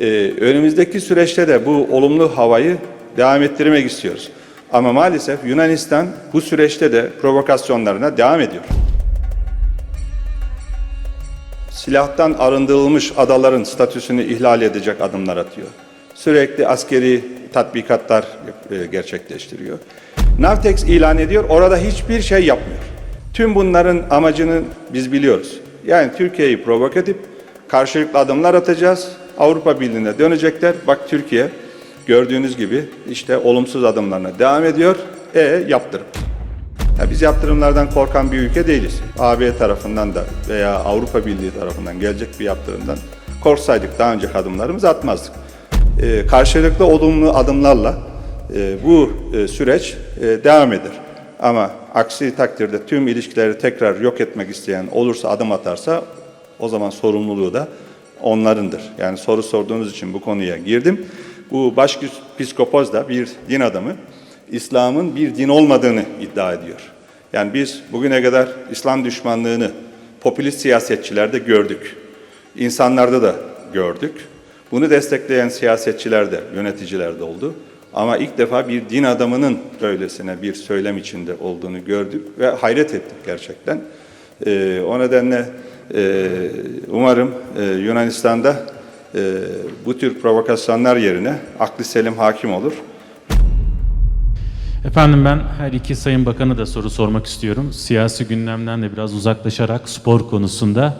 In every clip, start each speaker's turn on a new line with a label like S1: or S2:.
S1: Ee, önümüzdeki süreçte de bu olumlu havayı devam ettirmek istiyoruz. Ama maalesef Yunanistan bu süreçte de provokasyonlarına devam ediyor. Silahtan arındırılmış adaların statüsünü ihlal edecek adımlar atıyor. Sürekli askeri tatbikatlar e, gerçekleştiriyor. Navtex ilan ediyor, orada hiçbir şey yapmıyor. Tüm bunların amacını biz biliyoruz. Yani Türkiye'yi provoke edip karşılıklı adımlar atacağız. Avrupa Birliği'ne dönecekler. Bak Türkiye gördüğünüz gibi işte olumsuz adımlarına devam ediyor. E yaptırım. Ya biz yaptırımlardan korkan bir ülke değiliz. AB tarafından da veya Avrupa Birliği tarafından gelecek bir yaptırımdan korksaydık daha önceki adımlarımızı atmazdık. Ee, karşılıklı olumlu adımlarla e, bu e, süreç e, devam eder. Ama aksi takdirde tüm ilişkileri tekrar yok etmek isteyen olursa adım atarsa o zaman sorumluluğu da onlarındır. Yani soru sorduğunuz için bu konuya girdim. Bu başpiskopos da bir din adamı. İslam'ın bir din olmadığını iddia ediyor. Yani biz bugüne kadar İslam düşmanlığını popülist siyasetçilerde gördük. İnsanlarda da gördük. Bunu destekleyen siyasetçiler de, yöneticiler de oldu. Ama ilk defa bir din adamının böylesine bir söylem içinde olduğunu gördük ve hayret ettik gerçekten. Ee, o nedenle e, umarım e, Yunanistan'da e, bu tür provokasyonlar yerine aklı selim hakim olur.
S2: Efendim ben her iki sayın bakanı da soru sormak istiyorum. Siyasi gündemden de biraz uzaklaşarak spor konusunda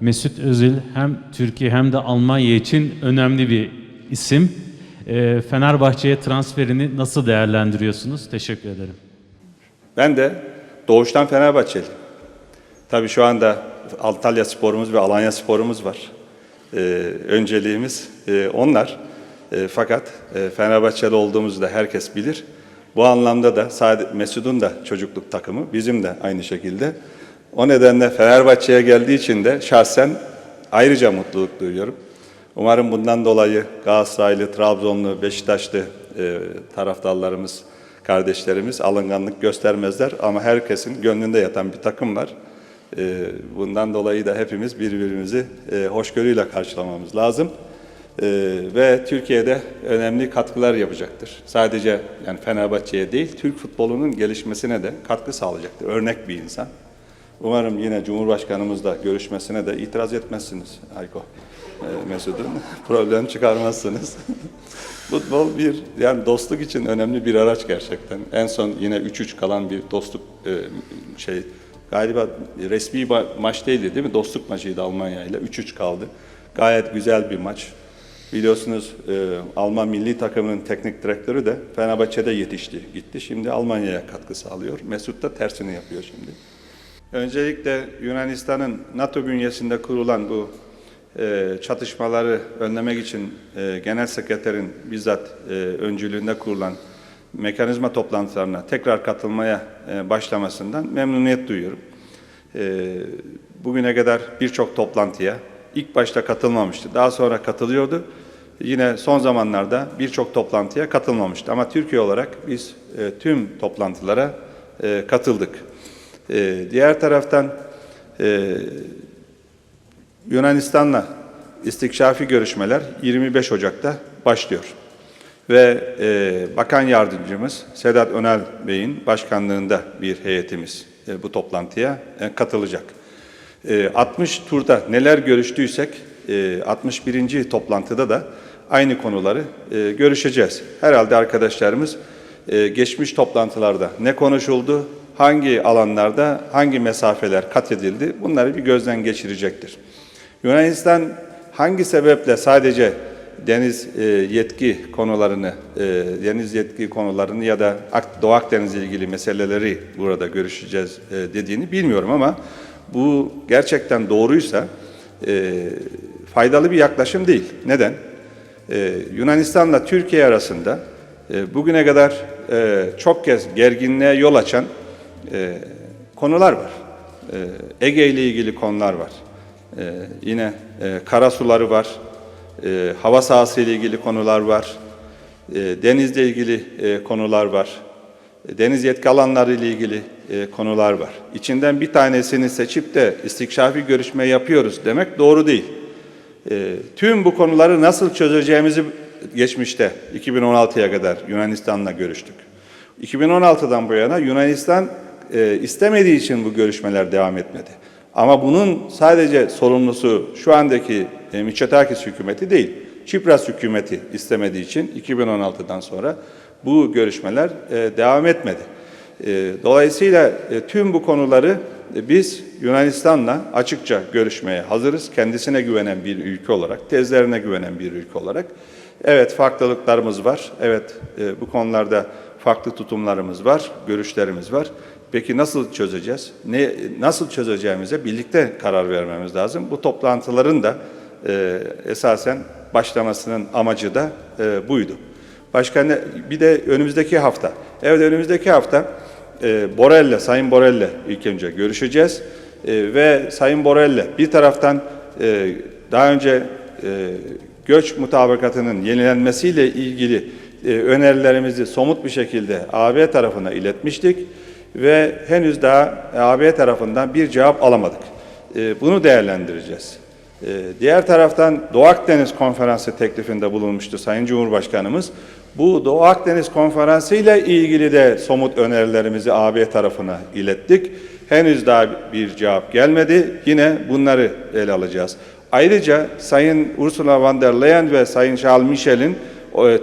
S2: Mesut Özil hem Türkiye hem de Almanya için önemli bir isim. Ee, Fenerbahçe'ye transferini nasıl değerlendiriyorsunuz? Teşekkür ederim.
S1: Ben de doğuştan Fenerbahçeli. Tabii şu anda Antalya sporumuz ve Alanya sporumuz var. Ee, önceliğimiz e, onlar. E, fakat e, Fenerbahçeli olduğumuzu da herkes bilir. Bu anlamda da Mesut'un da çocukluk takımı, bizim de aynı şekilde. O nedenle Fenerbahçe'ye geldiği için de şahsen ayrıca mutluluk duyuyorum. Umarım bundan dolayı Galatasaraylı, Trabzonlu, Beşiktaşlı e, taraftarlarımız, kardeşlerimiz alınganlık göstermezler. Ama herkesin gönlünde yatan bir takım var. E, bundan dolayı da hepimiz birbirimizi e, hoşgörüyle karşılamamız lazım. E, ve Türkiye'de önemli katkılar yapacaktır. Sadece yani Fenerbahçe'ye değil, Türk futbolunun gelişmesine de katkı sağlayacaktır. Örnek bir insan. Umarım yine Cumhurbaşkanımızla görüşmesine de itiraz etmezsiniz Hayko. E, Mesut'un problem çıkarmazsınız. Futbol bir yani dostluk için önemli bir araç gerçekten. En son yine 3-3 kalan bir dostluk e, şey galiba resmi ma- maç değildi değil mi? Dostluk maçıydı Almanya ile 3-3 kaldı. Gayet güzel bir maç. Biliyorsunuz e, Alman milli takımının teknik direktörü de Fenerbahçe'de yetişti, gitti. Şimdi Almanya'ya katkı sağlıyor. Mesut da tersini yapıyor şimdi. Öncelikle Yunanistan'ın NATO bünyesinde kurulan bu e, çatışmaları önlemek için e, Genel Sekreterin bizzat e, öncülüğünde kurulan mekanizma toplantılarına tekrar katılmaya e, başlamasından memnuniyet duyuyorum. E, bugüne kadar birçok toplantıya ilk başta katılmamıştı. Daha sonra katılıyordu. Yine son zamanlarda birçok toplantıya katılmamıştı. Ama Türkiye olarak biz e, tüm toplantılara katıldık. Diğer taraftan Yunanistan'la istikşafi görüşmeler 25 Ocak'ta başlıyor. Ve e, Bakan Yardımcımız Sedat Önal Bey'in başkanlığında bir heyetimiz e, bu toplantıya e, katılacak. E, 60 turda neler görüştüysek e, 61. toplantıda da aynı konuları e, görüşeceğiz. Herhalde arkadaşlarımız e, geçmiş toplantılarda ne konuşuldu, hangi alanlarda hangi mesafeler kat edildi bunları bir gözden geçirecektir. Yunanistan hangi sebeple sadece deniz e, yetki konularını, e, deniz yetki konularını ya da Doğu Akdeniz'le ilgili meseleleri burada görüşeceğiz e, dediğini bilmiyorum ama bu gerçekten doğruysa e, faydalı bir yaklaşım değil. Neden? E, Yunanistan'la Türkiye arasında e, bugüne kadar e, çok kez gerginliğe yol açan e, konular var. E, Ege ile ilgili konular var. E, yine e, kara suları var. E, hava sahası ile ilgili konular var. E, denizle ilgili e, konular var. E, deniz yetki alanları ile ilgili e, konular var. İçinden bir tanesini seçip de istikşafi görüşme yapıyoruz demek doğru değil. E, tüm bu konuları nasıl çözeceğimizi geçmişte 2016'ya kadar Yunanistan'la görüştük. 2016'dan bu yana Yunanistan e, istemediği için bu görüşmeler devam etmedi. Ama bunun sadece sorumlusu şu andaki e, Mitsotakis hükümeti değil, Çipras hükümeti istemediği için 2016'dan sonra bu görüşmeler e, devam etmedi. E, dolayısıyla e, tüm bu konuları e, biz Yunanistan'la açıkça görüşmeye hazırız. Kendisine güvenen bir ülke olarak, tezlerine güvenen bir ülke olarak. Evet farklılıklarımız var. Evet e, bu konularda farklı tutumlarımız var, görüşlerimiz var. Peki nasıl çözeceğiz? Ne nasıl çözeceğimize birlikte karar vermemiz lazım. Bu toplantıların da e, esasen başlamasının amacı da e, buydu. Başka ne? Bir de önümüzdeki hafta. Evet önümüzdeki hafta e, Borel'le, Sayın Borel'le ilk önce görüşeceğiz. E, ve Sayın Borel'le bir taraftan e, daha önce e, göç mutabakatının yenilenmesiyle ilgili önerilerimizi somut bir şekilde AB tarafına iletmiştik ve henüz daha AB tarafından bir cevap alamadık. E, bunu değerlendireceğiz. E, diğer taraftan Doğu Akdeniz Konferansı teklifinde bulunmuştu Sayın Cumhurbaşkanımız. Bu Doğu Akdeniz Konferansı ile ilgili de somut önerilerimizi AB tarafına ilettik. Henüz daha bir cevap gelmedi. Yine bunları ele alacağız. Ayrıca Sayın Ursula von der Leyen ve Sayın Charles Michel'in e,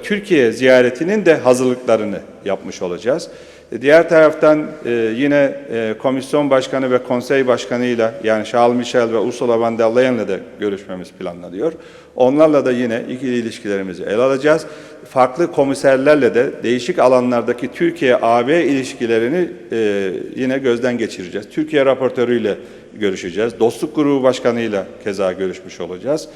S1: Türkiye ziyaretinin de hazırlıklarını yapmış olacağız. E, Diğer taraftan e, yine e, komisyon başkanı ve konsey başkanıyla yani Charles Michel ve Ursula von der Leyen'le de görüşmemiz planlanıyor. Onlarla da yine ikili ilişkilerimizi ele alacağız. Farklı komiserlerle de değişik alanlardaki Türkiye-AB ilişkilerini e, yine gözden geçireceğiz. Türkiye raportörüyle görüşeceğiz. Dostluk grubu başkanıyla keza görüşmüş olacağız.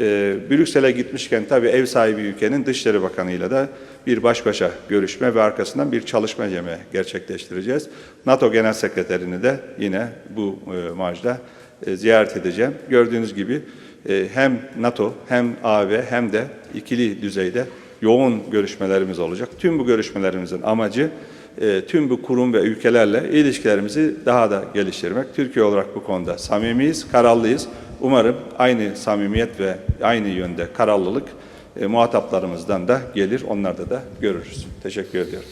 S1: E, Brüksel'e gitmişken tabii ev sahibi ülkenin Dışişleri Bakanı'yla da bir baş başa görüşme ve arkasından bir çalışma yemeği gerçekleştireceğiz. NATO Genel Sekreterini de yine bu e, marjda e, ziyaret edeceğim. Gördüğünüz gibi e, hem NATO hem AB hem de ikili düzeyde yoğun görüşmelerimiz olacak. Tüm bu görüşmelerimizin amacı e, tüm bu kurum ve ülkelerle ilişkilerimizi daha da geliştirmek. Türkiye olarak bu konuda samimiyiz, kararlıyız. Umarım aynı samimiyet ve aynı yönde kararlılık e, muhataplarımızdan da gelir, onlarda da görürüz. Teşekkür ediyorum.